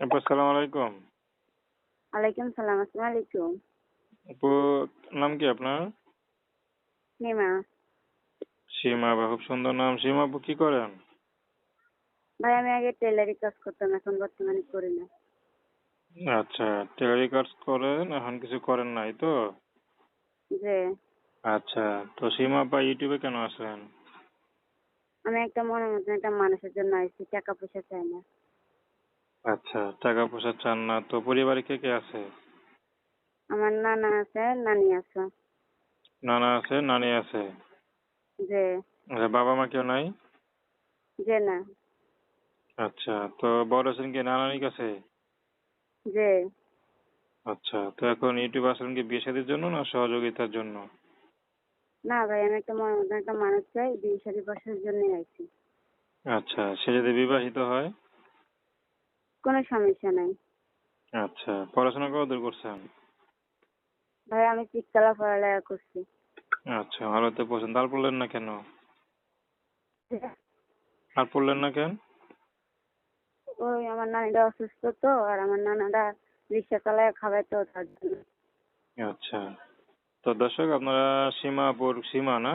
আপু আসসালামু আলাইকুম। ওয়ালাইকুম সালাম আসসালামু আলাইকুম। আপু নাম কি আপনার? নিমা সীমা আপা খুব সুন্দর নাম। সীমা আপু কি করেন? ভাই আমি আগে টেলারি কাজ করতাম এখন বর্তমানে করি না। আচ্ছা টেলারি কাজ করেন এখন কিছু করেন নাই তো? যে আচ্ছা তো সীমা আপা ইউটিউবে কেন আসেন আমি একটা মনে মতন একটা মানুষের জন্য আসছি টাকা পয়সা চাই না। আচ্ছা টাকা পয়সা চান না তো পরিবারে কে কে আছে? আমার নানা আছে নানি আছে। নানা আছে নানি আছে? যে। আচ্ছা বাবা মা কেউ নাই? যে না। আচ্ছা তো বড় আছেন কি নানানির কাছে? যে। আচ্ছা তো এখন ইউটিউব আসেন কি বিয়ে শাদীর জন্য না সহযোগিতার জন্য? না ভাই আমি একটা মানুষ চাই বিয়ে শাদী বসার জন্যই আইছি। আচ্ছা সে যদি বিবাহিত হয়? কোনো সমস্যা নাই। আচ্ছা পড়াশোনা কতদূর করছেন ভাই আমি চিৎকালা পড়ালেখা করছি। আচ্ছা ভালো তো পছন্দ আর পড়লেন না কেন? আর পড়লেন না কেন? ওই আমার নানিটা অসুস্থ তো আর আমার নানাটা রিক্সা চালায় খাবার তো তার জন্য। আচ্ছা। তো দর্শক আপনারা সীমাপুর সীমা না?